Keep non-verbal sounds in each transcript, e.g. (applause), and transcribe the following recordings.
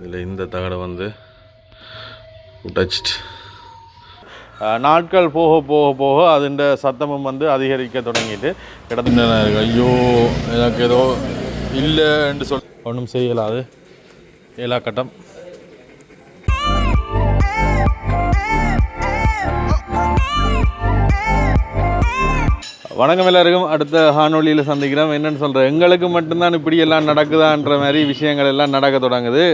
இதில் இந்த தகடை வந்து உடைச்சிட்டு. அஹ், நாட்கள் போக போக போக அதுண்ட சத்தமும் வந்து அதிகரிக்க தொடங்கிட்டு கிடத்துட்டு ஐயோ எனக்கு ஏதோ இல்லைன்னு சொல் ஒன்றும் செய்யலாது ஏலா கட்டம். வணக்கம் எல்லாருக்கும். அடுத்த காணொலியில் சந்திக்கிறோம். என்னன்னு சொல்கிறேன் எங்களுக்கு மட்டும்தான் இப்படி எல்லாம் நடக்குதான்ற மாதிரி விஷயங்கள் எல்லாம் நடக்க தொடங்குது.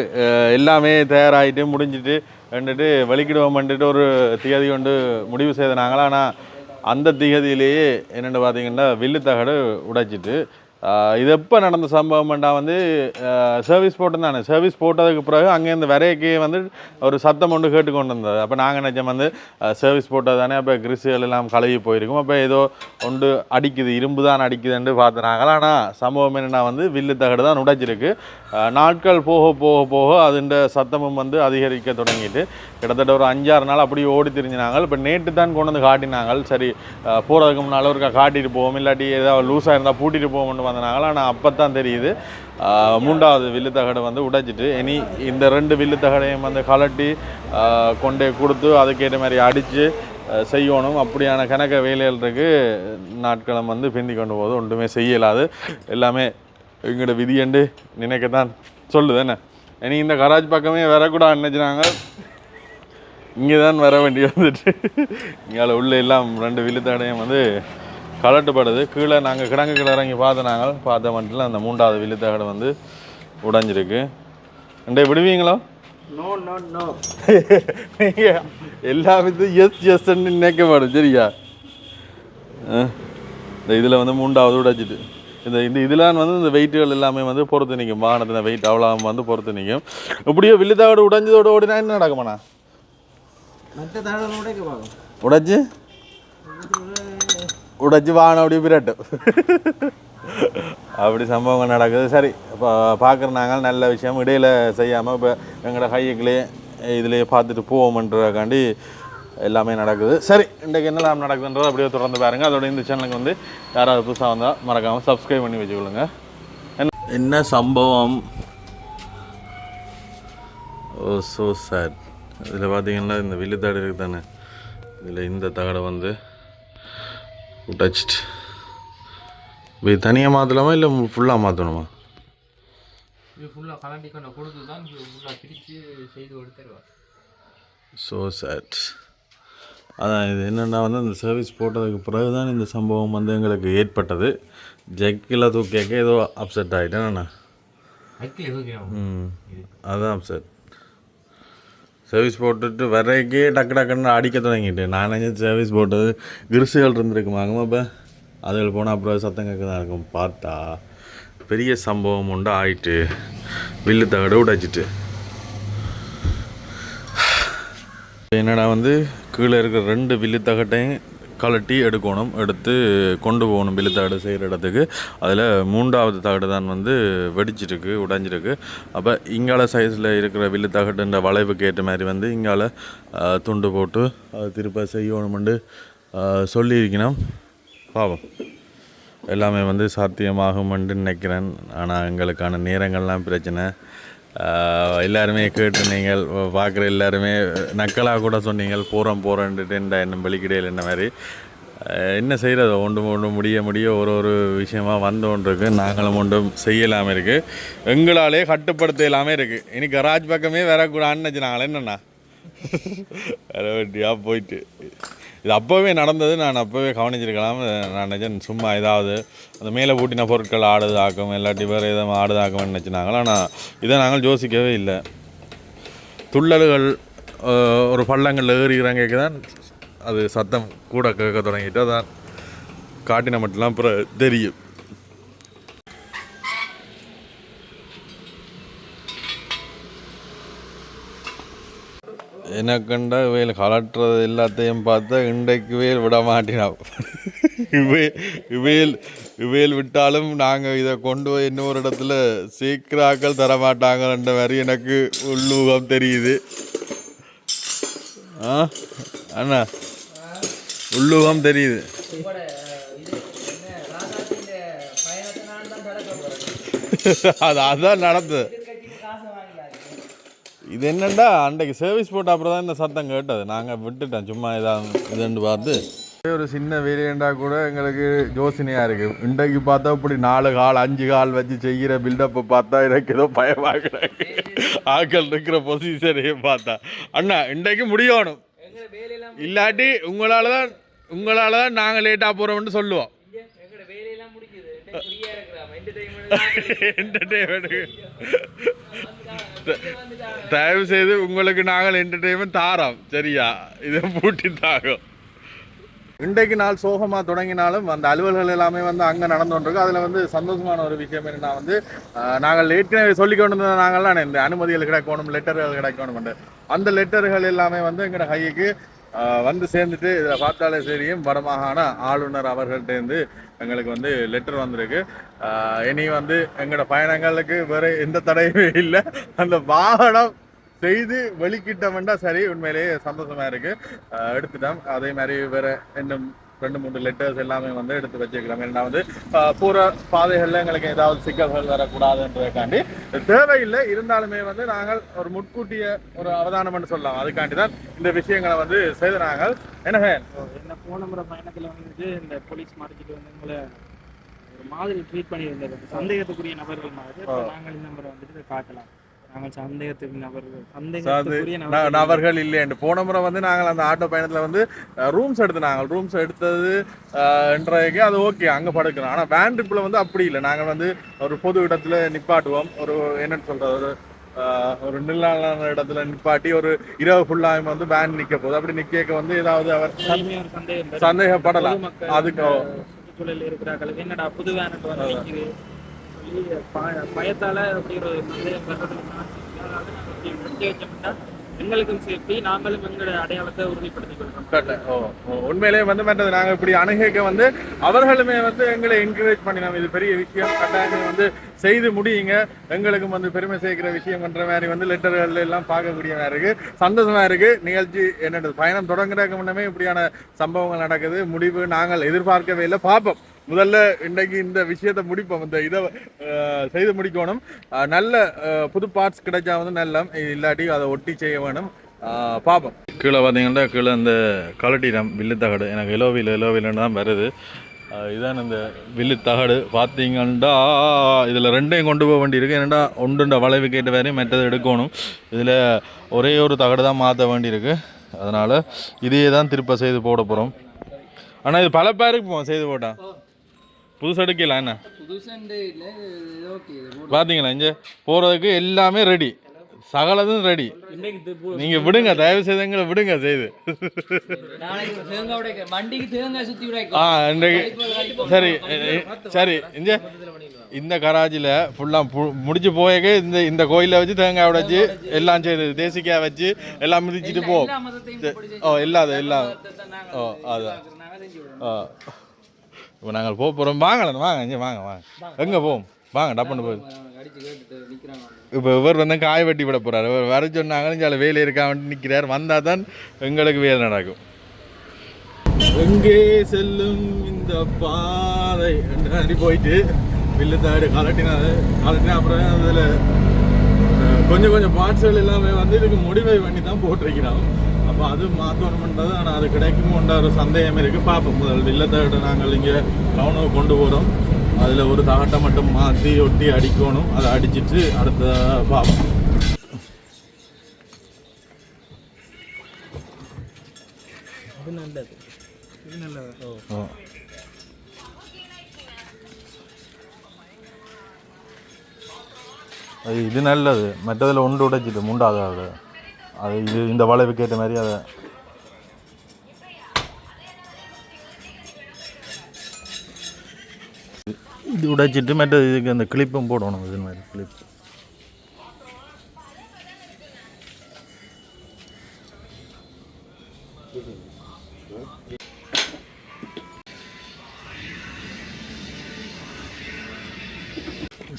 எல்லாமே தயாராகிட்டு முடிஞ்சிட்டு வந்துட்டு வெளிக்கிடுவோம் வந்துட்டு ஒரு திகதி கொண்டு முடிவு செய்தாங்க ஆனால் அந்த திகதியிலேயே என்னென்னு பார்த்தீங்கன்னா வில்லு தகடு உடைச்சிட்டு இது எப்போ நடந்த சம்பவம்டா வந்து சர்வீஸ் போட்டு தானே. சர்வீஸ் போட்டதுக்கு பிறகு அங்கேருந்து வரைக்கே வந்து ஒரு சத்தம் ஒன்று கேட்டு கொண்டு வந்தது அப்போ நாங்கள் நினச்சோம் வந்து சர்வீஸ் போட்டது தானே. அப்போ கிரிசுகள் எல்லாம் கழுவி போயிருக்கும். அப்போ ஏதோ ஒன்று அடிக்குது இரும்பு தான் அடிக்குதுன்னு பார்த்துனாங்க ஆனால் சம்பவம் என்னென்னா வந்து வில்லு தகடு தான் உடைச்சிருக்கு. நாட்கள் போக போக போக அதுண்ட சத்தமும் வந்து அதிகரிக்க தொடங்கிட்டு கிட்டத்தட்ட ஒரு அஞ்சாறு நாள் அப்படியே ஓடி திரிஞ்சினாங்க. இப்போ நேற்று தான் கொண்டு வந்து காட்டினாங்க. சரி போகிறதுக்கு முன்னால் ஒருக்கா காட்டிட்டு போவோம். இல்லாட்டி ஏதாவது லூஸாக இருந்தால் பூட்டிட்டு போவோம்னு வந்தாங்க ஆனால் அப்போ தான் தெரியுது. மூன்றாவது வில்லு தகடு வந்து உடைச்சிட்டு இனி இந்த ரெண்டு வில்லு தகடையும் வந்து கலட்டி கொண்டே கொடுத்து அதுக்கேற்ற மாதிரி அடித்து செய்யணும். அப்படியான கணக்க வேலைகள் இருக்கு. நாட்களும் வந்து பிந்தி கொண்டு போது ஒன்றுமே செய்யலாது. எல்லாமே எங்களோட விதியண்டு நினைக்கத்தான் சொல்லுது. என்ன? இனி இந்த கராஜ் பக்கமே வரக்கூடாது நினைச்சினாங்க இங்கே தான் வர வேண்டி வந்துட்டு. இங்கே உள்ள எல்லாம் ரெண்டு விழுத்தடையும் வந்து கலட்டுப்படுது. கீழே நாங்கள் கிடங்கு கீழே இறங்கி பார்த்து நாங்கள் பார்த்த மட்டும் அந்த மூன்றாவது விழுத்தகடை வந்து உடைஞ்சிருக்கு. அண்டே விடுவீங்களா? நோ நோ நோ நீங்க எல்லாமே எஸ் எஸ்ன்னு நினைக்கப்படும் சரியா? இந்த இதில் வந்து மூன்றாவது உடைச்சிட்டு. இந்த இந்த இதெல்லாம் வந்து இந்த வெயிட்டுகள் எல்லாமே வந்து பொறுத்து நிற்கும் வாகனத்தின் வெயிட் அவ்வளோ வந்து பொறுத்து நிற்கும் இப்படியோ வில்லுத்தாவோட உடைஞ்சதோட ஓடினா என்ன நடக்குமாண்ணா? உடைச்சு? உடைச்சி வாகனம் அப்படி பிரட்டும் அப்படி சம்பவங்கள் நடக்குது. சரி இப்போ பார்க்குற நாங்கள் நல்ல விஷயம். இடையில் செய்யாமல் இப்போ எங்களோட கையுக்குள்ளே இதுலேயே பார்த்துட்டு போவோம்ன்றக்காண்டி எல்லாமே நடக்குது. சரி இன்றைக்கு என்னெல்லாம் நடக்குதுன்றதை அப்படியே தொடர்ந்து பாருங்கள் அதோட இந்த சேனலுக்கு வந்து யாராவது புதுசாக வந்தால் மறக்காமல் சப்ஸ்கிரைப் பண்ணி வச்சுக்கொள்ளுங்க. என்ன- என்ன சம்பவம்? Oh, ஓ ஸோ சார் இதில் பார்த்தீங்கன்னா இந்த வில்லுத்தாடு இருக்குது தானே இதில் இந்த தகடை வந்து உடைச்சிட்டு இப்போ இது தனியாக மாற்றலாமா இல்லை ஃபுல்லாக மாற்றணுமா இது ஃபுல்லாக கலண்டி கொண்ட கொடுத்து தான் ஃபுல்லாக பிரித்து செய்து கொடுத்துருவார் ஸோ சேட் அதான் இது என்னென்னா வந்து இந்த சர்வீஸ் போட்டதுக்கு பிறகு தான் இந்த சம்பவம் வந்து எங்களுக்கு ஏற்பட்டது. ஜக்கில் தூக்கிக்க ஏதோ அப்செட் ஆகிட்டேன் நான். ம். அதான் அப்செட் சர்வீஸ் போட்டுட்டு வரைக்கே டக்கு டக்குன்னு அடிக்க தொடங்கிட்டு. நான் நினச்சி சர்வீஸ் போட்டது கிரிசுகள் இருந்திருக்குமாங்க இப்போ அதில் போனால் அப்புறம் சத்தம் கேட்க தான் இருக்கும். பார்த்தா பெரிய சம்பவம் உண்டு ஆயிட்டு. வில்லு தகடு உடைச்சிட்டு. என்னடா வந்து கீழே இருக்கிற ரெண்டு வில்லு தகட்டையும் கலட்டி எடுக்கணும் எடுத்து கொண்டு போகணும் பில்லுத்தாடு செய்கிற இடத்துக்கு. அதில் மூன்றாவது தகடு தான் வந்து வெடிச்சிருக்கு உடைஞ்சிருக்கு. அப்போ இங்கால சைஸில் இருக்கிற வில்லு வளைவுக்கு ஏற்ற மாதிரி வந்து இங்கால துண்டு போட்டு அது திருப்ப செய்யணுமெண்டு சொல்லியிருக்கணும். பாவம். எல்லாமே வந்து சாத்தியமாகும்னு நினைக்கிறேன். ஆனால் எங்களுக்கான நேரங்கள்லாம் பிரச்சனை. எல்லாருமே கேட்டு நீங்கள் பார்க்குற எல்லாருமே நக்கலாக கூட சொன்னீங்க போகிறோம் போகிறோன்ட்டு என்ன வெளிக்கிடையில் என்ன மாதிரி. என்ன செய்கிறது? ஒன்று ஒன்று முடிய முடிய ஒரு ஒரு விஷயமாக வந்து ஒன்று இருக்குது நாங்களும் ஒன்றும் செய்யலாமல் இருக்குது எங்களாலே கட்டுப்படுத்த இல்லாமல் இருக்குது இனி கராஜ் பக்கமே வரக்கூடாதுன்னு நினச்சினாங்களே என்னண்ணா? வேற போயிட்டு. இது அப்போவே நடந்தது நான் அப்போவே கவனிச்சிருக்கலாம். நான் நினச்சேன் சும்மா ஏதாவது அந்த மேலே பூட்டின பொருட்கள் ஆடுதாக்கும் இல்லாட்டி வேறு எதுவும் ஆடுதாக்கும்னு நினச்சினாங்களா ஆனால் இதை நாங்கள் யோசிக்கவே இல்லை. துள்ளல்கள் ஒரு பள்ளங்களில் ஏறிக்கிறாங்க தான் அது சத்தம் கூட கேட்க தொடங்கிட்டு அதான் காட்டின மட்டும்லாம் அப்புறம் தெரியும். எனக்கண்டா இவையில் கலட்டுறது எல்லாத்தையும் பார்த்தா இன்றைக்கு வேல் விட மாட்டினான் இவை இவையில் இவையில் விட்டாலும் நாங்கள் இதை கொண்டு போய் இன்னொரு இடத்துல சீக்கிராக்கள் தரமாட்டாங்கன்ற மாதிரி எனக்கு உள்ளூகம் தெரியுது. ஆ? அண்ணா உள்ளூகம் தெரியுது. அது அதான் நடந்தது. இது என்னண்டா? அன்றைக்கு சர்வீஸ் போட்ட அப்புறம் தான் இந்த சத்தம் கேட்டது. நாங்கள் விட்டுட்டோம். சும்மா இதாக இதுன்னு பார்த்து. ஒரு சின்ன வேரியண்டா கூட எங்களுக்கு யோசனையாக இருக்கு. இன்றைக்கு பார்த்தா இப்படி நாலு கால் அஞ்சு கால் வச்சு செய்கிற பில்டப்பை பார்த்தா எனக்கு ஏதோ பயமாக கிடக்கு ஆட்கள் இருக்கிற பொசிஷனையே பார்த்தா. அண்ணா இன்றைக்கு முடியணும். இல்லாட்டி உங்களால தான் உங்களால தான் நாங்கள் லேட்டாக போகிறோம்னு சொல்லுவோம் எங்கட என்டர்டைன்மெண்ட் தயவு செய்து உங்களுக்கு நாங்கள் என்டர்டெயின்மெண்ட் தாரோம். சரியா? இதை பூட்டி தாரோம். இன்றைக்கு நாள் சோகமாக தொடங்கினாலும் அந்த அலுவல்கள் எல்லாமே வந்து அங்கே நடந்து அதில் வந்து சந்தோஷமான ஒரு விஷயம் என்னென்னா வந்து நாங்கள் ஏற்கனவே சொல்லி கொண்டு இருந்த நாங்கள்லாம் இந்த அனுமதிகள் கிடைக்கணும் லெட்டர்கள் கிடைக்கணும் அந்த லெட்டர்கள் எல்லாமே வந்து எங்களோட கைக்கு வந்து சேர்ந்துட்டு இதில் பார்த்தாலே சரியும் வடமாகாண ஆளுநர் அவர்கள்ட்டேருந்து எங்களுக்கு வந்து லெட்டர் வந்திருக்கு. இனி வந்து எங்களோட பயணங்களுக்கு வேறு எந்த தடையுமே இல்லை. அந்த வாகனம் செய்து வெளிக்கிட்டோம்னா சரி உண்மையிலேயே சந்தோஷமாக இருக்கு. எடுத்துட்டோம். அதே மாதிரி வேறு இன்னும் ரெண்டு மூணு லெட்டர்ஸ் எல்லாமே வந்து எடுத்து வச்சுக்கலாம் ஏன்னா வந்து போற பாதைகள்ல எங்களுக்கு ஏதாவது சிக்கல்கள் வரக்கூடாதுன்றதுக்காண்டி தேவையில்லை. இருந்தாலுமே வந்து நாங்கள் ஒரு முன்கூட்டிய ஒரு அவதானம்னு சொல்லலாம். அதுக்காண்டி தான் இந்த விஷயங்களை வந்து செய்து நாங்கள். என்ன என்ன போன முறை பயணத்துல வந்துட்டு இந்த போலீஸ் மார்க்கெட் வந்து உங்களை ஒரு மாதிரி ட்ரீட் பண்ணியிருந்தது. சந்தேகத்துக்குரிய நபர்கள் மாதிரி நாங்கள் இந்த முறை வந்துட்டு காட்டலாம். நாங்கள் சந்தேகத்துக்கு நபர்கள் சந்தேகத்துக்குரிய ந- நபர்கள் நபர்கள் இல்லைன்னு போன முறை வந்து நாங்கள் அந்த ஆட்டோ பயணத்தில் வந்து ரூம்ஸ் எடுத்து நாங்கள் ரூம்ஸ் எடுத்தது அஹ், என்றதுக்கு அது ஓகே அங்கே படுக்கலாம் ஆனால் வேன் ட்ரிப்பில் வந்து அப்படி இல்லை. நாங்கள் வந்து ஒரு பொது இடத்துல நிப்பாட்டுவோம். ஒரு என்னன்னு சொல்கிறது ஒரு ஒரு நில்லான இடத்துல நிப்பாட்டி ஒரு இரவு ஃபுல்லாக வந்து வேன் நிற்க போகுது. அப்படி நிற்க வந்து ஏதாவது அவர். சந்தேகப்படலாம். அதுக்கு என்னடா புது வேனுக்கு பயத்தால அப்படிங்கிற ஒரு சந்தேகம் வச்சோம்னா எங்களுக்கும் சேஃப்டி நாங்களும் எங்களோட அடையாளத்தை உறுதிப்படுத்திக் கொள்றோம் உண்மையிலே ஓ ஓ, உண்மையிலேயே வந்து மற்றது நாங்கள் இப்படி அணுகிக்க வந்து அவர்களுமே வந்து எங்களை என்கரேஜ் பண்ணினோம். இது பெரிய விஷயம். கட்டாயம் வந்து செய்து முடியுங்க. எங்களுக்கும் வந்து பெருமை சேர்க்கிற விஷயம்ன்ற மாதிரி வந்து லெட்டர்கள் எல்லாம் பார்க்கக்கூடிய மாதிரி இருக்கு. சந்தோஷமா இருக்கு. நிகழ்ச்சி என்னது? பயணம் தொடங்குறதுக்கு முன்னமே இப்படியான சம்பவங்கள் நடக்குது. முடிவு நாங்கள் எதிர்பார்க்கவே இல்லை. பார்ப்போம். முதல்ல இன்னைக்கு இந்த விஷயத்தை முடிப்போம். இந்த இதை செய்து முடிக்கணும். நல்ல புது பார்ட்ஸ் கிடைச்சா வந்து நல்ல இல்லாட்டி அதை ஒட்டி செய்ய வேணும். பார்ப்போம் கீழே பார்த்தீங்கன்னா கீழே இந்த கலட்டிடம் வில்லு தகடு. எனக்கு இலோவில் இலோவில்னு தான் வருது. இதான் இந்த வில்லு தகடு. பார்த்தீங்கன்னா இதில் ரெண்டையும் கொண்டு போக வேண்டியிருக்கு. ஏன்னா ஒன்றுண்ட வளைவு கேட்ட வேறையும் மற்றது எடுக்கணும். இதில் ஒரே ஒரு தகடு தான் மாற்ற வேண்டியிருக்கு. அதனால் இதையே தான் திருப்ப செய்து போட போகிறோம் ஆனால் இது பல பேருக்கு போவோம் செய்து போட்டான் புதுசு எடுக்கலாம் என்ன? புதுசண்டு இல்ல ஓகே பார்த்தீங்களா இங்கே போகிறதுக்கு எல்லாமே ரெடி சகலதும் ரெடி நீங்கள் விடுங்க தயவு செய்து எங்களை விடுங்க செய்து. சரி சரி இந்த இந்த கராஜில் ஃபுல்லாக முடிச்சு போயக்க இந்த இந்த கோயிலை வச்சு தேங்காய் உடைச்சு எல்லாம் செய்து தேசிக்காய் வச்சு எல்லாம் மிதிச்சிட்டு போ. ஓ இல்லாத நாங்க ஓ அதான். ஆ. இப்போ நாங்கள் போக போகிறோம் வாங்கலாம் வாங்க இங்கே வாங்க வாங்க. எங்கே போவோம்? வாங்க டப்புன்னு போய். இப்போ இவர் வந்து காய வெட்டி விட போறாரு. இவர் வர சொன்னாங்கன்னு சில வேலை இருக்காமட்டு நிற்கிறார் வந்தால் தான் எங்களுக்கு வேலை நடக்கும். எங்கே செல்லும் இந்த பாதை என்று போயிட்டு வில்லு தாடு கலட்டினாது கலட்டினா அப்புறம் அதில் கொஞ்சம் கொஞ்சம் பார்ட்ஸ்கள் எல்லாமே வந்து இதுக்கு முடிவை பண்ணி தான் போட்டிருக்கிறான் அப்போ அது மாற்றணும்ன்றது ஆனால் அது கிடைக்குமோன்ற ஒரு சந்தேகம் இருக்குது பார்ப்போம். முதல் வில்லத்தாடு நாங்கள் இங்கே டவுனுக்கு கொண்டு போகிறோம் அதில் ஒரு தகட்டை மட்டும் மாற்றி ஒட்டி அடிக்கணும். அதை அடிச்சிட்டு அடுத்த பார்ப்போம். இது நல்லது. இது நல்லது. அது இது நல்லது. மற்றதில் உண்டு உடைச்சிட்டு முண்டாகாது அது இது இந்த வளைவுக்கு ஏற்ற மாதிரி அதை இது உடைச்சிட்டு மற்ற இதுக்கு அந்த கிளிப்பும் போடணும் இது மாதிரி கிளிப்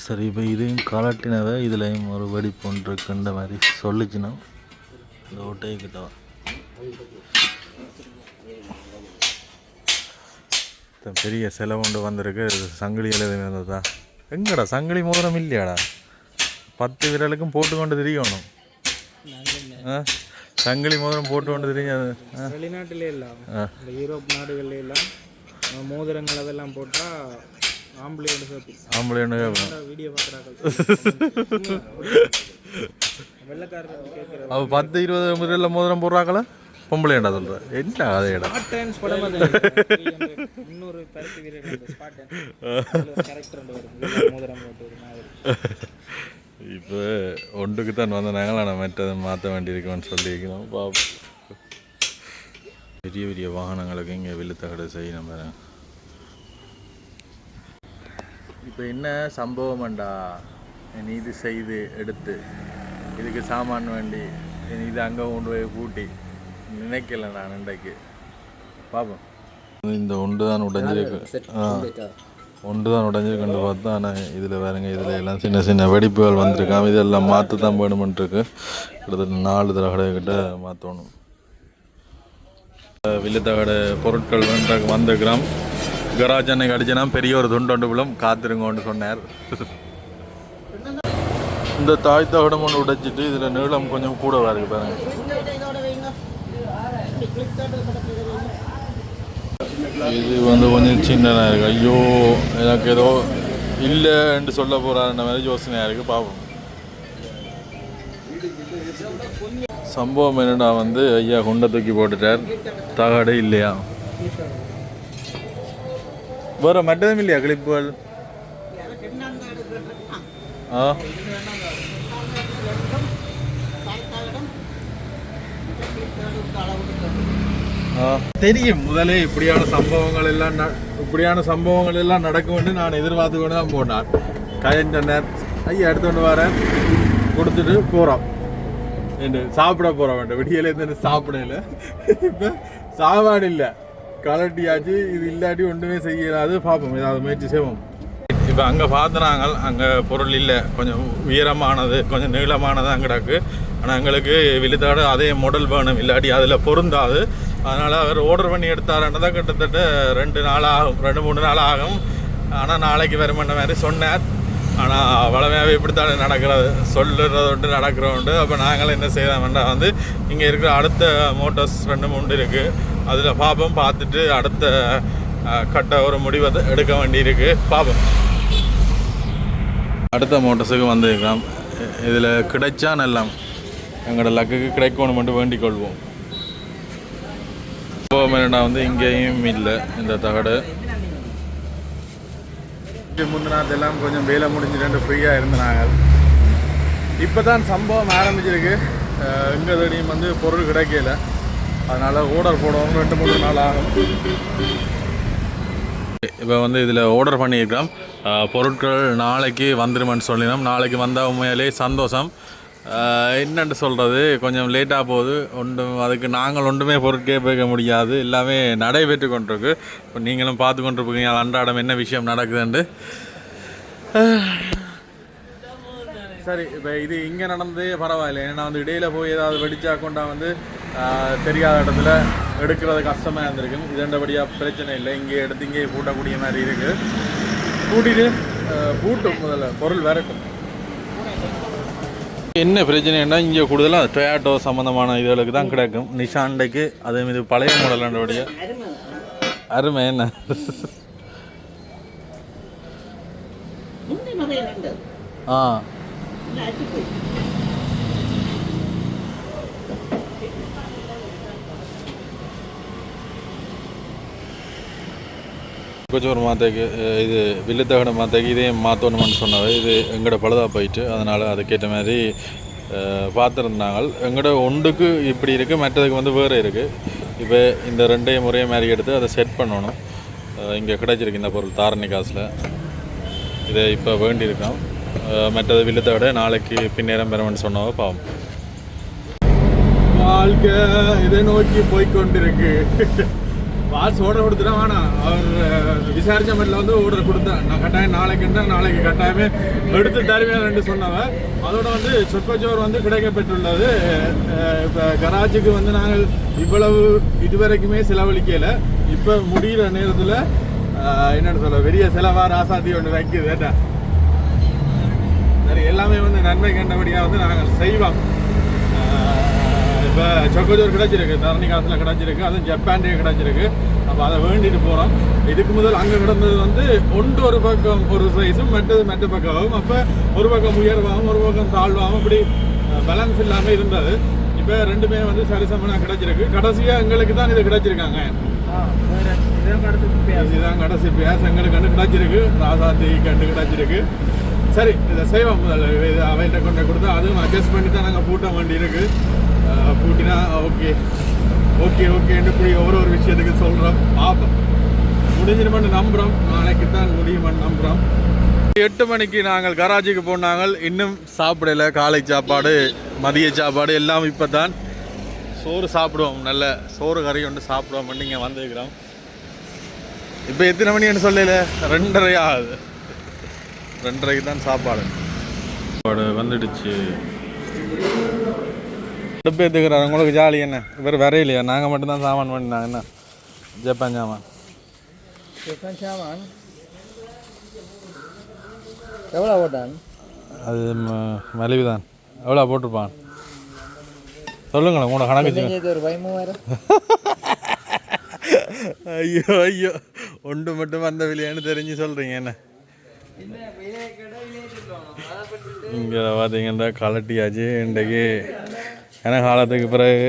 சரி இப்போ இதையும் கலட்டினவை இதுலையும் ஒரு வெடிப்பு ஒன்று இருக்குன்ற மாதிரி சொல்லிச்சுன்னா ஒட்டைக்கிட்ட பெரிய செலவு ஒன்று வந்திருக்கு. சங்கிலி எழுதி வந்ததா? எங்கடா சங்கிலி மோதிரம் இல்லையாடா பத்து விரலுக்கும் போட்டு கொண்டு திரியணும்? சங்கிலி மோதிரம் போட்டு கொண்டு தெரியாது வெளிநாட்டிலே எல்லாம். இந்த யூரோப் நாடுகள்ல எல்லாம் மோதிரங்கள் அதெல்லாம் போட்டா ஆம்பளையோட சேர்த்து ஆம்பளை வீடியோ பார்க்குறாங்க. அவ பத்து இருபது முதல்ல மோதிரம் போடுறாங்களா பொம்பளைண்டா சொல்ற. என்ன அது மாதிரி. இப்போ ஒன்றுக்கு தான் வந்த நாங்கள் நான் மற்றதை மாற்ற வேண்டியிருக்கோன்னு சொல்லியிருக்கிறோம். பாப்போம் பெரிய பெரிய வாகனங்களுக்கு இங்கே விழுத்தகடை செய்யணும் பாருங்க இப்போ என்ன சம்பவம்டா நீ இது செய்து எடுத்து. இதுக்கு சாமான் வேண்டி இது அங்கே கொண்டு போய் கூட்டி. நினைக்கல நான் இன்றைக்கு. பார்ப்போம் இந்த ஒன்று தான் உடஞ்சிருக்கு ஒன்று தான் உடஞ்சிருக்குன்னு பார்த்தா ஆனால் இதில் வேறுங்க இதில் எல்லாம் சின்ன சின்ன வெடிப்புகள் வந்திருக்காம் இதெல்லாம் மாற்ற தான் வேணுமென்ட்ருக்கு கிட்டத்தட்ட நாலு தடவை கிட்ட மாற்றணும் வில்லுத்தகட பொருட்கள் வந்து வந்திருக்கிறோம் கராஜ் அன்னைக்கு அடிச்சனா பெரிய ஒரு துண்டொண்டு விழும் காத்திருங்கன்னு சொன்னார். இந்த தாய் தகடம் ஒன்று உடைச்சிட்டு இதில் நீளம் கொஞ்சம் கூட இருக்கு பாருங்க. இது வந்து கொஞ்சம் சின்னதாக இருக்குது ஐயோ எனக்கு ஏதோ இல்லைன்னு சொல்ல போகிறாருன்ற மாதிரி யோசனையாக இருக்குது பார்ப்போம் சம்பவம் என்னடா வந்து ஐயா குண்டை தூக்கி போட்டுட்டார். தகடு இல்லையா? வேற மற்றதும் இல்லையா கிளிப்புகள் ஆ? தெரியும். முதலே இப்படியான சம்பவங்கள் எல்லாம் இப்படியான சம்பவங்கள் எல்லாம் நடக்கும்னு நான் எதிர்பார்த்து கொண்டு தான் போனான். கயன் சொன்னார் ஐயா எடுத்துட்டு வரேன் கொடுத்துட்டு போகிறோம் என்று சாப்பிட போகிறோம் வேண்டாம் விடியலேருந்து சாப்பிடல. இப்போ சாப்பாடு இல்லை. கலட்டியாச்சு. இது இல்லாட்டி ஒன்றுமே செய்யலாது. பார்ப்போம். ஏதாவது முயற்சி செய்வோம். இப்போ அங்கே பார்த்துனாங்க அங்கே பொருள் இல்லை. கொஞ்சம் உயரமானது கொஞ்சம் நீளமானது அங்கே கிடக்கு. ஆனால் எங்களுக்கு விழுத்தாடு அதே மாடல் வேணும். இல்லாட்டி அதில் பொருந்தாது. அதனால் அவர் ஆர்டர் பண்ணி எடுத்தாருன்னு தான் கிட்டத்தட்ட ரெண்டு நாள் ஆகும் ரெண்டு மூணு நாள் ஆகும் ஆனால் நாளைக்கு வருமென்ற மாதிரி சொன்னார். ஆனால் வளமையாகவே இப்படித்தான் நடக்கிறது. சொல்லுறது உண்டு நடக்கிறோண்டு அப்போ நாங்களும் என்ன செய்யலாம்னா வந்து இங்கே இருக்கிற அடுத்த மோட்டர்ஸ் ரெண்டு மூணு இருக்குது அதில் பார்ப்போம் பார்த்துட்டு அடுத்த கட்ட ஒரு முடிவை எடுக்க வேண்டியிருக்கு. பார்ப்போம் அடுத்த மோட்டர்ஸுக்கு வந்திருக்கலாம் இதில் கிடைச்சா நல்லா எங்களோட லக்குக்கு கிடைக்கணும் மட்டும் வேண்டிக் கொள்வோம். என்னடா வந்து இங்கேயும் இல்லை இந்த தகடு. முந்தினாத்து எல்லாம் கொஞ்சம் வேலை முடிஞ்சுட்டு ஃப்ரீயாக இருந்தாங்க இப்போ தான் சம்பவம் ஆரம்பிச்சிருக்கு. எங்க தேடியும் வந்து பொருள் கிடைக்கல. அதனால் ஆர்டர் போடவும் ரெண்டு மூணு நாள் ஆகும். இப்போ வந்து இதில் ஆர்டர் பண்ணியிருக்கோம் பொருட்கள் நாளைக்கு வந்துருமென்னு சொல்லினோம். நாளைக்கு வந்தால் உண்மையிலே சந்தோஷம். என்னென்று சொல்கிறது கொஞ்சம் லேட்டாக போகுது. ஒன்றும் அதுக்கு நாங்கள் ஒன்றுமே பொருட்கே போய்க்க முடியாது. எல்லாமே நடைபெற்று கொண்டிருக்கு. இப்போ நீங்களும் பார்த்து கொண்டிருப்பீங்க அன்றாடம் என்ன விஷயம் நடக்குதுன்ட்டு சரி இப்போ இது இங்கே நடந்ததே பரவாயில்ல. ஏன்னா வந்து இடையில் போய் ஏதாவது வெடிச்சா கொண்டா வந்து தெரியாத இடத்துல எடுக்கிறது கஷ்டமாக இருந்திருக்கும். இதண்டபடியாக பிரச்சனை இல்லை. இங்கே எடுத்து இங்கே பூட்டக்கூடிய மாதிரி இருக்குது. கூட்டிட்டு பூட்டும் முதல்ல. பொருள் விரட்டும் என்ன பிரச்சனைன்னா இங்கே கூடுதலாக டொயாட்டோ சம்மந்தமான இதுகளுக்கு தான் கிடைக்கும். நிஷாண்டைக்கு அதே மீது பழைய மாடலாண்டபடியா அருமை என்ன? ஆ. கொஞ்சம் மாத்தைக்கு இது வில்லுத்தகட மாத்தைக்கு இதே மாற்றணும்னு சொன்னது இது எங்கட பழுதாக போயிட்டு அதனால் அதுக்கேற்ற மாதிரி பார்த்துருந்தாங்க. எங்கட ஒன்றுக்கு இப்படி இருக்குது மற்றதுக்கு வந்து வேறு இருக்குது இப்போ இந்த ரெண்டையும் முறையை மாதிரி எடுத்து அதை செட் பண்ணணும். இங்கே கிடைச்சிருக்கு இந்த பொருள் தாரணி காசில். இதை இப்போ வேண்டியிருக்கோம். அஹ், மற்றது வில்லுத்தகட நாளைக்கு பின்னேரம் பெறவன் சொன்னவோ பாவம். வாழ்க்கை இதை நோக்கி போய்கொண்டிருக்கு (laughs) வாட்ஸ் ஓட கொடுத்துட்டா வேணாம். அவர் விசாரிச்ச மட்டில் வந்து ஆர்டர் கொடுத்தேன் நான் கட்டாயம் நாளைக்குன்னா நாளைக்கு கட்டாயமே எடுத்து தருவேன் ரெண்டு சொன்னவன் அதோட வந்து சொற்பச்சோர் வந்து கிடைக்கப்பெற்றுள்ளது. இப்போ கராச்சிக்கு வந்து நாங்கள் இவ்வளவு இதுவரைக்குமே செலவழிக்கல. இப்போ முடிகிற நேரத்தில் என்னென்னு சொல்ல பெரிய செலவா ராசாத்தி ஒன்று வைக்குது ஏட்டா சரி எல்லாமே வந்து நன்மை கண்டபடியாக வந்து நாங்கள் செய்வோம். இப்போ சொக்கோஜோர் கிடச்சிருக்கு. தரணி காலத்தில் கிடச்சிருக்கு. அதுவும் ஜப்பான்லேயே கிடச்சிருக்கு. அப்போ அதை வேண்டிட்டு போகிறோம் இதுக்கு முதல் அங்கே கிடந்தது வந்து ஒன்று ஒரு பக்கம் ஒரு சைஸும் மற்றது மற்ற பக்கமும் அப்போ ஒரு பக்கம் உயர்வாகவும் ஒரு பக்கம் தாழ்வாகவும் இப்படி பேலன்ஸ் இல்லாமல் இருந்தது. இப்போ ரெண்டுமே வந்து சரிசமனாக கிடச்சிருக்கு. கடைசியாக எங்களுக்கு தான் இது கிடச்சிருக்காங்க. இதுதான் கடைசி பேஸ் எங்களுக்கு கண்டு கிடச்சிருக்கு. ராசாத்தி கண்டு கிடச்சிருக்கு. சரி இதை செய்வோம் முதல்ல. இது அவைகிட்ட கொண்டு கொடுத்தா அதுவும் அட்ஜஸ்ட் பண்ணி தான் நாங்கள் பூட்ட வேண்டி இருக்கு அஹ் பூட்டினா ஓகே ஓகே ஓகேன்னு இப்படி ஒரு ஒரு விஷயத்துக்கு சொல்கிறோம் பார்ப்போம். முடிஞ்சிருமென்னு நம்புகிறோம் நாளைக்கு தான் முடியுமென்னு நம்புகிறோம் எட்டு மணிக்கு நாங்கள் கராச்சிக்கு போனாங்க இன்னும் சாப்பிடல. காலை சாப்பாடு மதிய சாப்பாடு எல்லாம் இப்போ தான் சோறு சாப்பிடுவோம். நல்ல சோறு கறி ஒன்று சாப்பிடுவோம் இங்கே வந்துருக்கிறோம். இப்போ எத்தனை மணின்னு சொல்லல? ரெண்டரை ஆகுது. ரெண்டரைக்கு தான் சாப்பாடு. சாப்பாடு வந்துடுச்சு. அடுப்பு ஏற்றுக்கிறார் உங்களுக்கு ஜாலி என்ன? இவர் வரையிலையா? நாங்கள் மட்டும்தான் சாமான் பண்ணினாங்க என்ன? ஜப்பான் சாமான். சாமான். எவ்வளோ போட்டான்? அது ம- மலிவுதான். எவ்வளோ போட்டிருப்பான்? சொல்லுங்களேன் உங்களோட கணக்கு. ஒரு பயமுவாயிரம் ஐயோ ஐயோ. ஒன்று மட்டும் வந்த விலையான்னு தெரிஞ்சு சொல்கிறீங்க என்ன? இங்கே பார்த்தீங்கன்னா கலட்டியாச்சு இன்றைக்கு ஏன்னா காலத்துக்கு பிறகு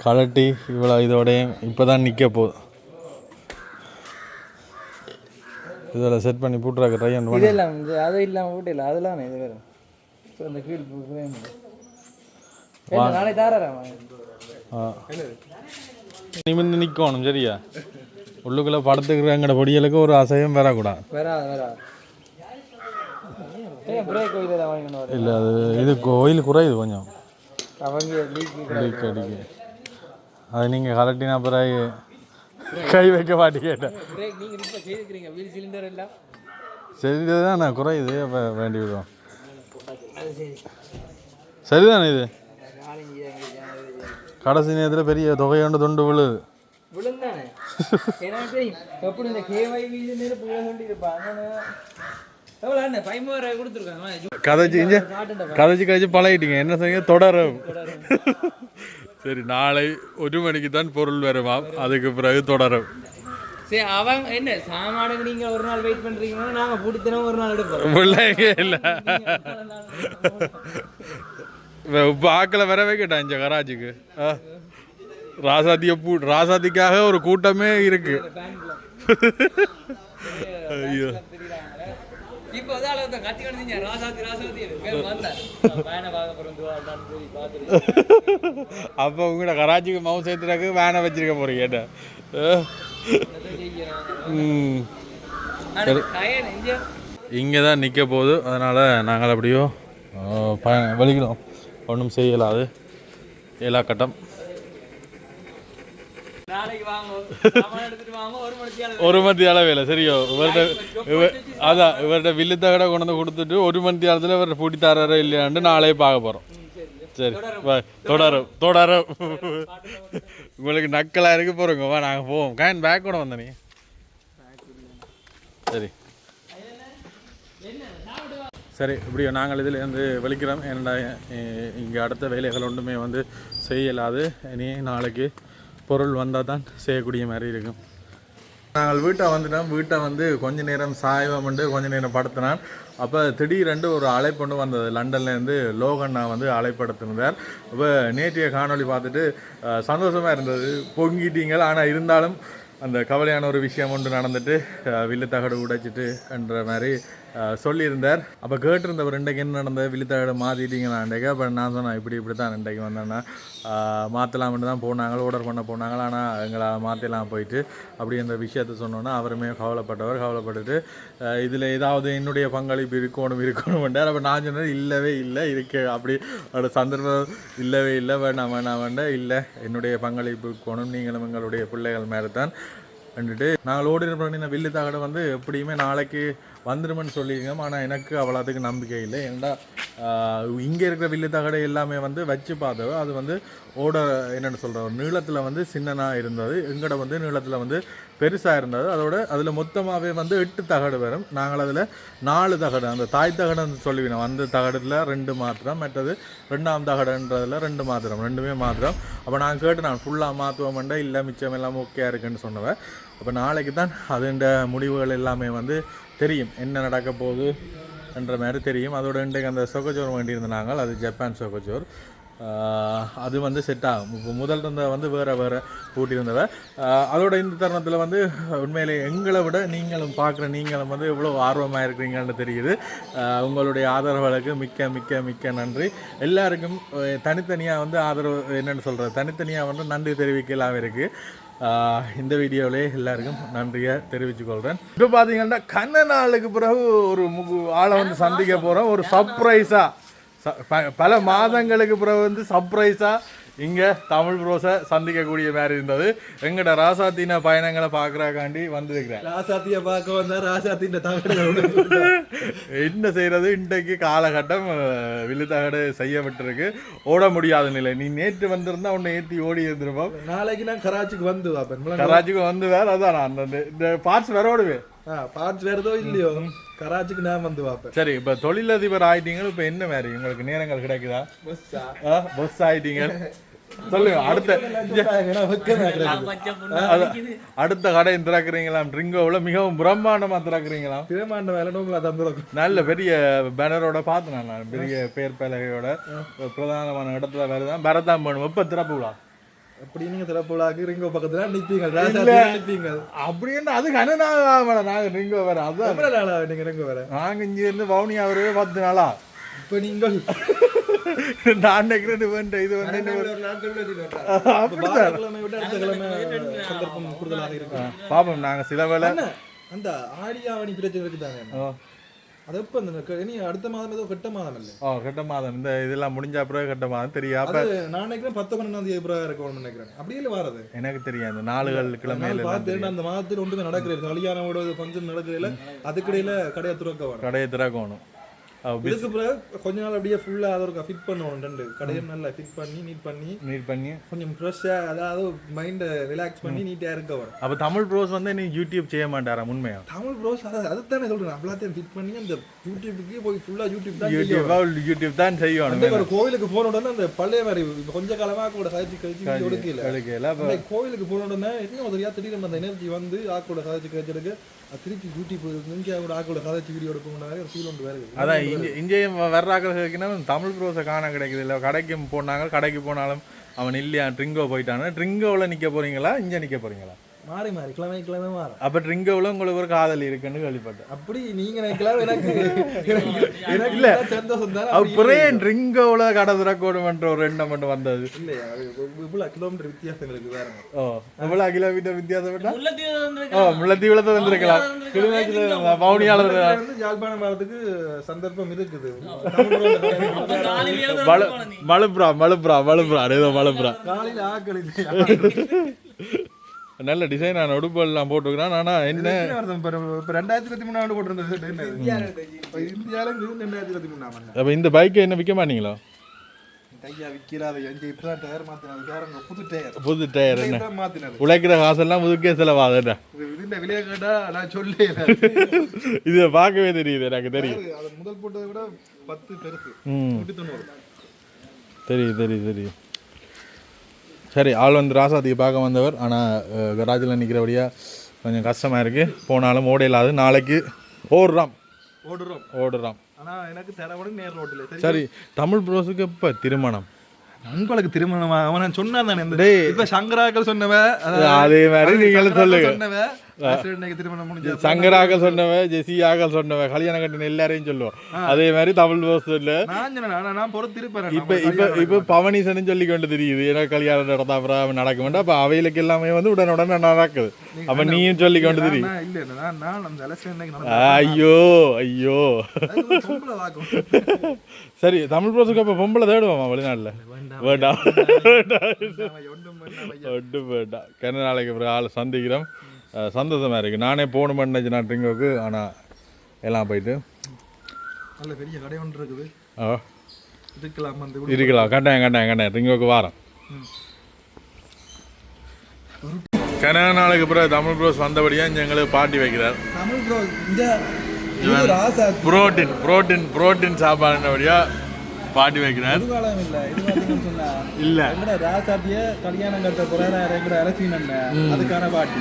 கலட்டி இவ்வளோ இதோடையும் இப்போ தான் நிற்க போகுது இதில் செட் பண்ணி போட்டுறாக்க ட்ரை பண்ணி இதெல்லாம் வந்து அது இல்லாமல் வீட்டில் அதெல்லாம் இது வேறு. ஸோ அந்த கீழ் நாளை தாராமா ஆ. நிமிந்து நிற்கணும் சரியா? உள்ளுக்குள்ளே படத்துக்கு எங்கட பொடியலுக்கு ஒரு அசையும் வரக்கூடாது. வரா வரா ஏன் பிரேக் இதெல்லாம் வாங்கிக்கணும் வர இல்லை அது இது கோயில் குறையுது கொஞ்சம். லீக் அடிக்க. அது நீங்கள் கலட்டினா பிறகு கை வைக்க மாட்டி கேட்டேன் சிலிண்டர் நான் குறையுது. அப்போ வேண்டி விடுவோம் சரிதானே இது? கடைசி நேரத்தில் பெரிய தொகையோண்டு தொண்டு விழுது. விழுந்தானே? எப்படி இந்த கேவை வீடு நேரம் புள்ள சொல்லி இருப்பாங்க கதைச்சு இங்க கதைச்சு கதைச்சு பழகிட்டீங்க. என்ன செய்ய தொடரும். சரி நாளை ஒரு மணிக்கு தான் பொருள் வருமாம். அதுக்கு பிறகு தொடரும். சரி அவங்க என்ன சாமானுக்கு நீங்க ஒரு நாள் வெயிட் பண்றீங்கன்னா நாங்க ஒரு நாள் எடுப்போம். பிள்ளைங்க இல்லை. இப்போ ஆக்களை வரவே கேட்டான் இந்த கராச்சிக்கு ஆ. ராசாத்திய பூ ராசாத்திக்காக ஒரு கூட்டமே இருக்கு. ஐயோ. இப்போ வந்து அளவு தான் கத்தி கணிச்சிங்க பேர் வந்தேன் பார்க்க அப்போ உங்களோட கராச்சிக்கு மவுஸ் ஏற்றுறாக்கு வேனை வச்சிருக்க போறீங்க என்ன? இங்க. தான் நிற்க போகுது. அதனால் நாங்கள் அப்படியோ ப வலிக்கிறோம் ஒன்றும் செய்யலாது. ஏழா கட்டம் நாளைக்கு வாங்க சாமான் எடுத்துட்டு வாங்க ஒரு மணி அளவில் சரியோ? இவர்கிட்ட இவர் அதான் இவர்கிட்ட வில்லு தகட கொண்டு வந்து கொடுத்துட்டு ஒரு மணி நேரத்தில் இவர் பூட்டி தராரோ இல்லையான்ட்டு நாளே பார்க்க போகிறோம் சரி தொடரும். தொடரும் உங்களுக்கு நக்கலாக இருக்கு போகிறோங்க வா நாங்கள் போவோம். கேன் பேக் கூட வந்த நீ? சரி. சரி இப்படியோ நாங்கள் இதில் வந்து வெளிக்கிறோம் ஏன்னா இங்கே அடுத்த வேலைகள் ஒன்றுமே வந்து செய்யலாது. இனி நாளைக்கு பொருள் வந்தால் தான் செய்யக்கூடிய மாதிரி இருக்கும். நாங்கள் வீட்டை வந்துட்டோம். வீட்டை வந்து கொஞ்ச நேரம் சாய்வம் வந்து கொஞ்ச நேரம் படுத்தினான். அப்போ திடீரென்று ஒரு அழைப்பொண்டு வந்தது. லண்டன்லேருந்து லோகண்ணா வந்து அழைப்படுத்திருந்தார். அப்போ நேற்றைய காணொளி பார்த்துட்டு சந்தோஷமாக இருந்தது. பொங்கிட்டீங்கள். ஆனால் இருந்தாலும் அந்த கவலையான ஒரு விஷயம் ஒன்று நடந்துட்டு வில்லு தகடு உடைச்சிட்டு என்ற மாதிரி சொல்லியிருந்தார். அப்போ கேட்டிருந்தவர் இன்றைக்கு என்ன நடந்தது? வில்லு தகடு மாற்றிட்டீங்களாண்டேக்க அப்போ நான் சொன்னேன் இப்படி இப்படி தான் இன்றைக்கு வந்தேன்னா மாற்றலாம்னு தான் போனாங்க ஆர்டர் பண்ண போனாங்க. ஆனால் எங்களை மாற்றலாம் போயிட்டு அப்படி அந்த விஷயத்த சொன்னோன்னா அவருமே கவலைப்பட்டவர் கவலைப்பட்டுட்டு இதில் ஏதாவது என்னுடைய பங்களிப்பு இருக்கணும் இருக்கணும்ன்றார் அப்போ நான் சொன்னேன் இல்லவே இல்லை இருக்கு அப்படி ஒரு சந்தர்ப்பம் இல்லவே இல்லை வேணாம் வேணாம் வேண்டாம் இல்லை என்னுடைய பங்களிப்பு இருக்கணும் நீங்களும் எங்களுடைய பிள்ளைகள் மேலே தான் வந்துட்டு நாங்கள் ஓடி பண்ணின வில்லு தகடை வந்து எப்படியுமே நாளைக்கு வந்துருமென்னு சொல்லியிருக்கோம் ஆனால் எனக்கு அவ்வளோத்துக்கு நம்பிக்கை இல்லை. ஏன்னா இங்கே இருக்கிற வில்லு தகடை எல்லாமே வந்து வச்சு பார்த்தவ அது வந்து ஓட என்னென்னு சொல்கிறோம் நீளத்தில் வந்து சின்னனாக இருந்தது. எங்கட வந்து நீளத்தில் வந்து பெருசாக இருந்தது. அதோட அதில் மொத்தமாகவே வந்து எட்டு தகடு வரும். நாங்கள் அதில் நாலு தகடு அந்த தாய் தகடுன்னு சொல்லுவினோம் அந்த தகடுல ரெண்டு மாத்திரம் மற்றது ரெண்டாம் தகடுன்றதில் ரெண்டு மாத்திரம் ரெண்டுமே மாத்திரம். அப்போ நான் கேட்டு நான் ஃபுல்லாக மாற்றுவோம்ண்டா இல்லை மிச்சம் எல்லாம் ஓகே இருக்குன்னு சொன்னவன் அப்போ நாளைக்கு தான் அதுண்ட முடிவுகள் எல்லாமே வந்து தெரியும். என்ன நடக்க போகுது என்ற மாதிரி தெரியும். அதோட இன்றைக்கு அந்த சொக்கச்சோர் வேண்டியிருந்த நாங்கள் அது ஜப்பான் சொக்கச்சோர் அது வந்து செட் ஆகும். இப்போ முதல் இருந்த வந்து வேறு வேறு பூட்டியிருந்தவ அதோட இந்த தருணத்தில் வந்து உண்மையிலே எங்களை விட நீங்களும் பார்க்குற நீங்களும் வந்து எவ்வளோ ஆர்வமாக இருக்கிறீங்கன்னு தெரியுது. உங்களுடைய ஆதரவுகளுக்கு மிக்க மிக்க மிக்க நன்றி. எல்லாருக்கும் தனித்தனியாக வந்து ஆதரவு என்னென்னு சொல்கிறது தனித்தனியாக வந்து நன்றி தெரிவிக்கலாம் இருக்குது இந்த வீடியோவிலே எல்லாருக்கும் நன்றியை தெரிவித்துக்கொள்கிறேன் இப்போ பார்த்தீங்கன்னா கண்ண நாளுக்கு பிறகு ஒரு முகு ஆளை வந்து சந்திக்க போகிறோம் ஒரு சர்ப்ரைஸாக ச- ப- பல மாதங்களுக்கு பிறகு வந்து சர்ப்ரைஸாக இங்கே தமிழ் ப்ரோஸை சந்திக்கக்கூடிய மாதிரி இருந்தது. எங்கட ராசாத்தின பயணங்களை பார்க்குறக்காண்டி வந்திருக்கிறேன். ராசாத்திய பார்க்க வந்தா ராசாத்தின் என்ன செய்கிறது இன்றைக்கு காலகட்டம் அஹ், வில்லுத்தகடு செய்யப்பட்டிருக்கு. ஓட முடியாத நிலை. நீ நேற்று வந்திருந்தா உன்னை ஏற்றி ஓடி இருந்திருப்போம். நாளைக்கு நான் கராச்சிக்கு வந்து கராச்சிக்கு வந்து வேற அதான் நான் அந்த இந்த பார்ட்ஸ் வேற ஓடுவேன் பார்ட்ஸ் வேறதோ இல்லையோ? கராச்சிக்கு நான் வந்து வாப்பேன். சரி இப்போ தொழிலதிபர் ஆயிட்டீங்க இப்போ என்ன மாதிரி? உங்களுக்கு நேரங்கள் கிடைக்குதா? பஸ் ஆயிட்டீங்க. (laughs) சொல்லுங்க அடுத்த அடுத்த கடை திறக்கிறீங்களாம் ட்ரிங்கோவில் மிகவும் பிரம்மாண்டமா திறக்கிறீங்களாம். பிரமாண்ட வேலை உங்களை தந்துடும் நல்ல பெரிய பேனரோட பார்த்தேன் நான் பெரிய பேர் பலகையோட பிரதானமான இடத்துல வருதான் பரதான் பண்ணும். எப்போ திறப்புகளா அப்படி நீங்க திறப்புலாக்கு ரிங்கோ பக்கத்துல நிப்பீங்க நிப்பீங்க. அப்படின்னு அது கனநாள் மேடம் நாங்கள் ட்ரிங்கோ வேற நாளா நீங்க ரிங்கோ வர நாங்கள் இங்க இருந்து வவுனியா வரவே பத்து நாளா? இப்ப நீங்கள். நான் நினைக்கிறேன் இது வந்து விட சந்தர்ப்பம் கூடுதலாக இருக்கு. பாப்போம் நாங்க சில வேலை அந்த ஆடியாவணி பிரச்சனை இருக்குதானே அது எப்ப அடுத்த மாதம் ஏதோ கெட்ட மாதம் இல்லை ஓ கெட்ட மாதம். இந்த இதெல்லாம் முடிஞ்ச அப்புறம் கெட்ட மாதம். நான் நினைக்கிறேன் பத்து பன்னெண்டாம் தேதி பிறகு இருக்கணும்னு நினைக்கிறேன். அப்படியே வாரது எனக்கு தெரியும் அந்த நாளுகள் கிழமையில பார்த்து. அந்த மாதத்தில் ஒன்றுமே நடக்கிறது கல்யாணோட ஃபங்க்ஷன் நடக்கிறதுல அதுக்கிடையில கடையை துறக்க கடையை திறக்கணும். இதுக்கு பிறகு கொஞ்ச நாள் அப்படியே ஃபுல்லா அதை ஒரு ஃபிட் பண்ணணும் ரெண்டு கடையை நல்லா ஃபிட் பண்ணி நீட் பண்ணி நீட் பண்ணி. கொஞ்சம் ஃப்ரெஷ்ஷா அதாவது மைண்டை ரிலாக்ஸ் பண்ணி நீட்டா இருக்க வேணும் அப்ப தமிழ் ப்ரோஸ் வந்து நீ யூடியூப் செய்ய மாட்டாரா உண்மையா? தமிழ் ப்ரோஸ் அதை அதுதானே சொல்றேன். அவ்வளோத்தையும் ஃபிட் பண்ணி அந்த யூடியூபுக்கே போய் ஃபுல்லா யூடியூப் தான் யூடியூப் யூடியூப் தான் செய்யணும் ஒரு கோவிலுக்கு போன உடனே அந்த பழைய மாதிரி இப்ப கொஞ்ச காலமா கூட சாதிச்சு கழிச்சு எடுக்கல. எடுக்கல கோவிலுக்கு போன உடனே என்ன உதவியா திடீர்னு அந்த எனர்ஜி வந்து ஆக்கோட சாதிச்சு கழிச்செடுக்க அது திருப்பி யூடியூப் இங்கே கூட ஆக்கோட சாதிச்சு வீடியோ எடுக்கணும் ஒரு ஃபீல் ஒன்று வேறு அதான் இங்கே இங்கேயும் வர்றாக்கள் தமிழ் ப்ரோஸை காண கிடைக்குது இல்லை. கடைக்கு போனாங்க கடைக்கு போனாலும் அவன் இல்லையா ட்ரிங்கோ போயிட்டானா ட்ரிங்கோவில் நிற்க போறீங்களா இங்கே நிற்க போறீங்களா? மாறி மாறி கிழமை கிழமை மாறும். அப்போ ட்ரிங்கோவில் உங்களுக்கு ஒரு காதல் இருக்குன்னு கேள்விப்பட்டேன். அப்படி நீங்க நினைக்கலாம் எனக்கு எனக்கு- இல்ல. சந்தோஷம் தானே அப்புறம் ட்ரிங்கோவில் கடை திறக்கணுமென்ற ஒரு எண்ணம் மட்டும் வந்தது? இல்லையா இவ்வளவு கிலோமீட்டர் வித்தியாசம் இருக்கு வேற ஓ எவ்வளோ கிலோமீட்டர் வித்தியாசம் ஓ. முல்லைத்தீவில் தான் வந்திருக்கலாம். கிளிநொச்சியில் மௌனியாளர் வந்து யாழ்ப்பாணம் வரதுக்கு சந்தர்ப்பம் இருக்குது. தமிழ் அப்ப காலையிலேயே தான் மலு போன நீ. மலுப்புறா மலுப்புறா மலுப்புறா ஏதோ மலுப்புறா காலையில ஆக்கள் (laughs) நல்ல டிசைனான உடுப்பெல்லாம் போட்டுக்கிறான் ஆனால் என்ன? ரெண்டாயிரத்தி இருபத்தி மூணாண்டு போட்டிருந்த shirt என்ன இது? இப்ப இந்தியால இருந்து ரெண்டாயிரத்தி இருபத்தி மூணாம் ஆண்டு. அப்போ இந்த பைக்கை என்ன விற்க மாட்டீங்களா? புது டயர் புது டயர் என்ன? உழைக்கிற காசெல்லாம் முதுக்கே செலவாதுடா இது இதுல விலையை கேட்டா நான் சொல்லி இதை. பார்க்கவே தெரியுது எனக்கு தெரியும். அது முதல் போட்டதை விட பத்து பெருசு. தெரியும் தெரியும் தெரியும் சரி ஆள் வந்து ராசாத்தியை பார்க்க வந்தவர். ஆனால் கராஜில் நிற்கிறபடியா கொஞ்சம் கஷ்டமாக இருக்குது போனாலும் ஓட இல்லாது. நாளைக்கு ஓடுறான் ஓடுறோம். ஓடுறான் ஆனா எனக்கு தரவட நேர் ரோட்டில் சரி. தமிழ் ப்ரோஸுக்கு இப்போ திருமணம்? நண்பளுக்கு திருமணமா? அவன் சொன்னா தானே இந்த டேய். இப்ப சங்கராக்கள் சொன்னவ அதே மாதிரி நீங்களும் சொல்லுங்க. சொன்னவ இன்னைக்கு திருமணம் முடிஞ்ச சங்கராக சொன்னவ ஜெசியாக சொன்னவ கல்யாணம் கட்டின எல்லாரையும் சொல்லுவோம். அதே மாதிரி தமிழ் பொறுத்திருப்பேன் இப்ப இப்ப இப்ப பவனிசன் சொல்லி கொண்டு தெரியுது. எனக்கு கல்யாணம் நடந்தா அப்புறம் நடக்க வேண்டாம் அப்ப அவைகளுக்கு எல்லாமே வந்து உடனுடன் நடக்குது. அப்ப நீயும் சொல்லி கொண்டு தெரியும். ஐயோ ஐயோ. சரி தமிழ் ப்ரோஸுக்கு அப்ப பொம்பளை தேடுவோமா வெளிநாட்டுல? வேண்டாம் வேண்டாம். ஒன்றும் வேண்டாம் கன நாளைக்கு அப்புறம் ஆளை சந்திக்கிறோம். அஹ் சந்தோஷமா இருக்கு. நானே போகணுமென்னு நினைச்சு நான் ட்ரிங்கோக்கு ஆனா எல்லாம் போயிட்டு. நல்ல பெரிய கடை ஒன்று இருக்குது. ஆ. இதுக்கெல்லாம் வந்து இருக்கலாம். கட்டாயம் கட்டாயம் கட்டாயம். ரிங்கோக்கு வாரம். கனக நாளுக்கு பிறகு தமிழ் ப்ரோஸ் வந்தபடியாக எங்களுக்கு பாட்டி வைக்கிறார். Tamil pro protein protein protein சாப்பாடுனபடியாக party வைக்கிறார் இல்லை. ராசாத்திய கல்யாணம் கட்ட போறாரு எங்கட அரசின் அண்ணன் அதுக்கான பாட்டி.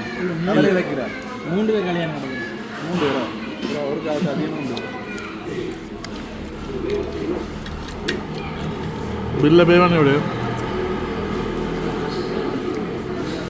அவரே வைக்கிறார் மூன்று பேர் கல்யாணம் மூன்று பேரும் ஒரு- ராசாத்தியும் உண்டு பில்ல பே பண்ணி விடு